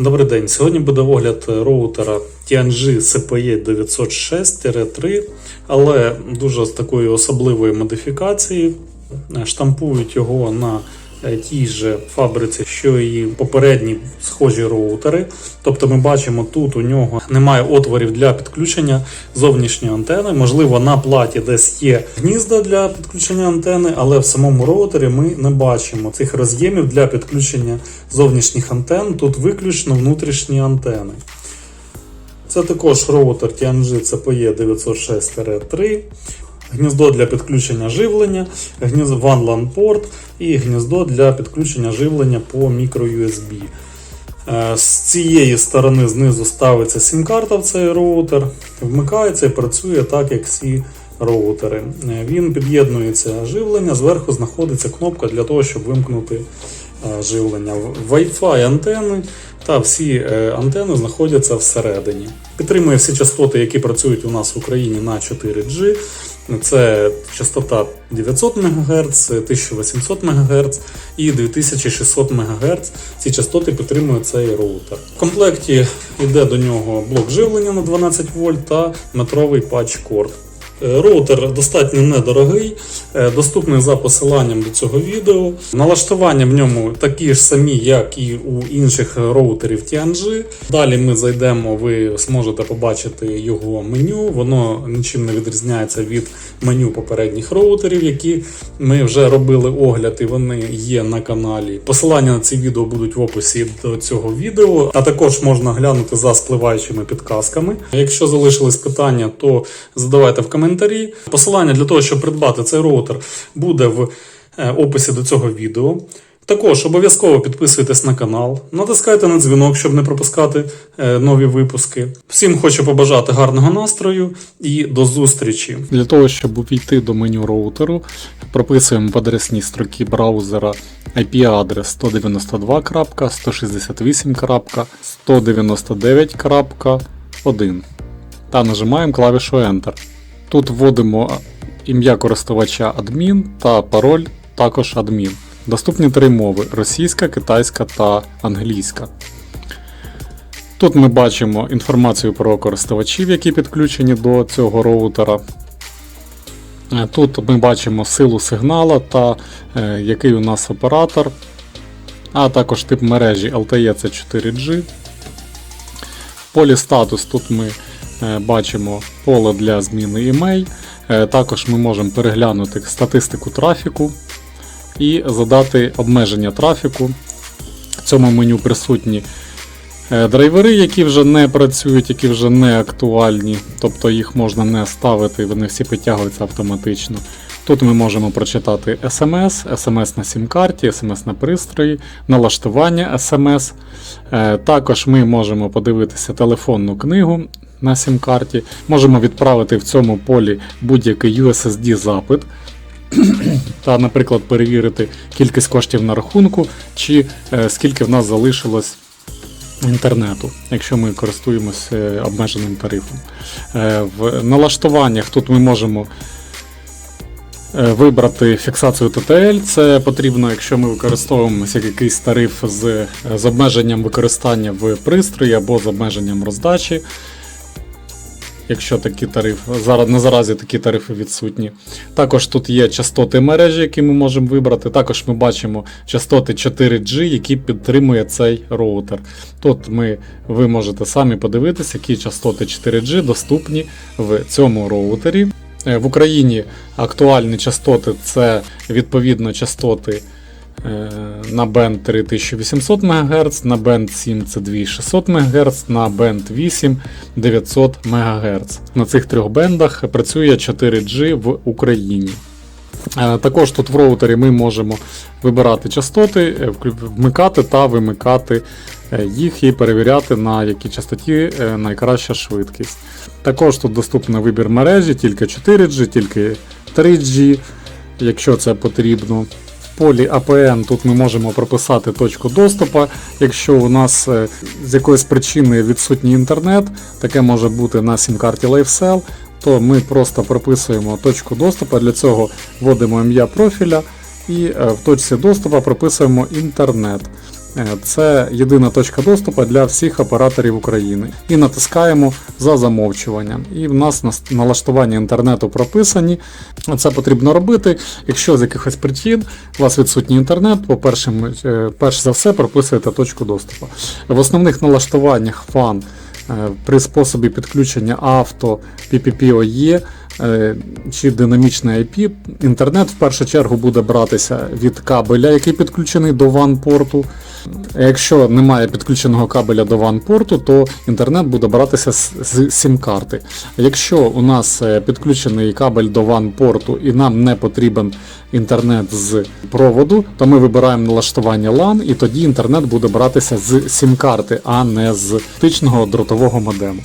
Добрий день. Сьогодні буде огляд роутера TNG CPE 906-3, але дуже з такої особливої модифікації. Штампують його на е, тій же фабриці, що і попередні схожі роутери. Тобто ми бачимо, тут у нього немає отворів для підключення зовнішньої антени. Можливо, на платі десь є гнізда для підключення антени, але в самому роутері ми не бачимо цих роз'ємів для підключення зовнішніх антен. Тут виключно внутрішні антени. Це також роутер Tianji CPE 906-3, гніздо для підключення живлення, гніздо WAN LAN порт і гніздо для підключення живлення по microUSB. Е, З цієї сторони знизу ставиться сім-карта в цей роутер, вмикається і працює так, як всі роутери. Е, Він під'єднується живлення, зверху знаходиться кнопка для того, щоб вимкнути е, живлення. Wi-Fi антени та всі антени знаходяться всередині. Підтримує всі частоти, які працюють у нас в Україні на 4G. Це частота 900 МГц, 1800 МГц і 2600 МГц. Ці частоти підтримує цей роутер. В комплекті йде до нього блок живлення на 12 вольт та метровий патч-корд. Е, Роутер достатньо недорогий, е, доступний за посиланням до цього відео. Налаштування в ньому такі ж самі, як і у інших роутерів Tianji. Далі ми зайдемо, ви зможете побачити його меню. Воно нічим не відрізняється від меню попередніх роутерів, які ми вже робили огляд, і вони є на каналі. Посилання на ці відео будуть в описі до цього відео, а також можна глянути за спливаючими підказками. Якщо залишились питання, то задавайте в коментарі. Посилання для того, щоб придбати цей роутер, буде в е, описі до цього відео. Також обов'язково підписуйтесь на канал, натискайте на дзвінок, щоб не пропускати е, нові випуски. Всім хочу побажати гарного настрою і до зустрічі. Для того, щоб увійти до меню роутеру, прописуємо в адресній строкі браузера IP-адрес 192.168.199.1 та нажимаємо клавішу Enter. Тут вводимо ім'я користувача адмін та пароль також адмін. Доступні три мови: російська, китайська та англійська. Тут ми бачимо інформацію про користувачів, які підключені до цього роутера. Е, Тут ми бачимо силу сигнала та е, який у нас оператор, а також тип мережі LTE це 4G. В полі статус тут ми бачимо поле для зміни імей. Е, Також ми можемо переглянути статистику трафіку і задати обмеження трафіку. В цьому меню присутні е, драйвери, які вже не працюють, які вже не актуальні, тобто їх можна не ставити, вони всі підтягуються автоматично. Тут ми можемо прочитати SMS, SMS на сім-карті, SMS на пристрої, налаштування SMS. Е, Також ми можемо подивитися телефонну книгу на сім-карті. Можемо відправити в цьому полі будь-який USSD-запит. Та, наприклад, перевірити кількість коштів на рахунку, чи е, скільки в нас залишилось інтернету, якщо ми користуємося е, обмеженим тарифом. Е, В налаштуваннях тут ми можемо вибрати фіксацію TTL. Це потрібно, якщо ми використовуємо якийсь тариф з, з обмеженням використання в пристрої або з обмеженням роздачі. Якщо такі тарифи, зараз на заразі такі тарифи відсутні. Також тут є частоти мережі, які ми можемо вибрати. Також ми бачимо частоти 4G, які підтримує цей роутер. Тут ми, ви можете самі подивитися, які частоти 4G доступні в цьому роутері. Е, В Україні актуальні частоти це відповідно частоти е, на бенд 3800 МГц, на бенд 7 це 2600 МГц, на бенд 8 900 МГц. На цих трьох бендах працює 4G в Україні. Е, Також тут в роутері ми можемо вибирати частоти, е, вмикати та вимикати їх і перевіряти, на якій частоті найкраща швидкість. Також тут доступний вибір мережі, тільки 4G, тільки 3G, якщо це потрібно. Полі APN тут ми можемо прописати точку доступу. Якщо у нас е, з якоїсь причини відсутній інтернет, таке може бути на сім-карті LifeCell, то ми просто прописуємо точку доступу. Для цього вводимо ім'я профіля і е, в точці доступу прописуємо інтернет. Е, Це єдина точка доступу для всіх операторів України. І натискаємо за замовчуванням. І в нас налаштування інтернету прописані. Це потрібно робити. Якщо з якихось причин у вас відсутній інтернет, по-перше, е, перш за все прописуєте точку доступу. В основних налаштуваннях FAN е, при способі підключення авто PPPoE чи динамічне IP, інтернет в першу чергу буде братися від кабеля, який підключений до WAN-порту. Якщо немає підключеного кабеля до WAN-порту, то інтернет буде братися з, сім-карти. Якщо у нас е, підключений кабель до WAN-порту і нам не потрібен інтернет з проводу, то ми вибираємо налаштування LAN і тоді інтернет буде братися з сім-карти, а не з фактичного дротового модему.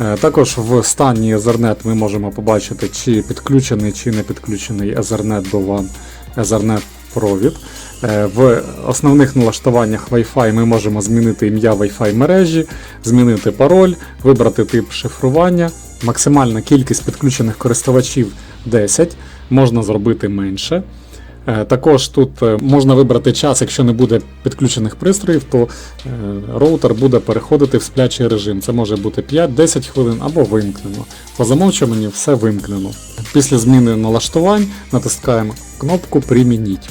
Е, Також в стані Ethernet ми можемо побачити, чи підключений чи не підключений Ethernet до WAN Ethernet провід. Е, В основних налаштуваннях Wi-Fi ми можемо змінити ім'я Wi-Fi мережі, змінити пароль, вибрати тип шифрування. Максимальна кількість підключених користувачів 10, можна зробити менше. Е, Також тут е, можна вибрати час, якщо не буде підключених пристроїв, то е, роутер буде переходити в сплячий режим. Це може бути 5-10 хвилин або вимкнено. По замовчуванню все вимкнено. Після зміни налаштувань натискаємо кнопку Примініть.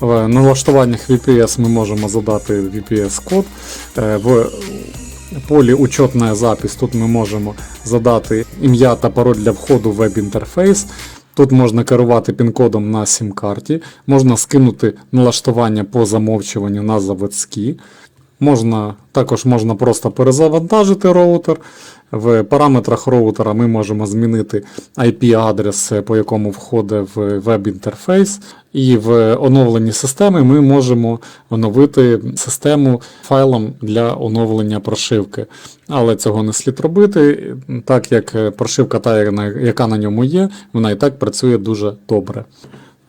В налаштуваннях VPS ми можемо задати VPS-код. В полі учетна запись тут ми можемо задати ім'я та пароль для входу в веб-інтерфейс. Тут можна керувати пін-кодом на сім-карті, можна скинути налаштування по замовчуванню на заводські. Можна, також можна просто перезавантажити роутер. В параметрах роутера ми можемо змінити IP-адрес, по якому входить веб-інтерфейс. І в оновленні системи ми можемо оновити систему файлом для оновлення прошивки. Але цього не слід робити, так як прошивка, та, яка на ньому є, вона і так працює дуже добре.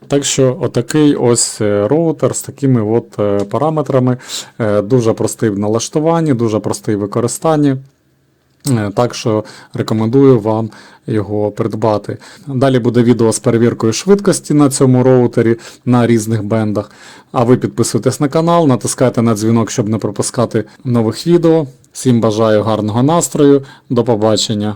Так що отакий ось е, роутер з такими от е, параметрами, Е, дуже простий в налаштуванні, дуже простий в використанні. Так що рекомендую вам його придбати. Далі буде відео з перевіркою швидкості на цьому роутері на різних бендах. А ви підписуйтесь на канал, натискайте на дзвінок, щоб не пропускати нових відео. Всім бажаю гарного настрою. До побачення!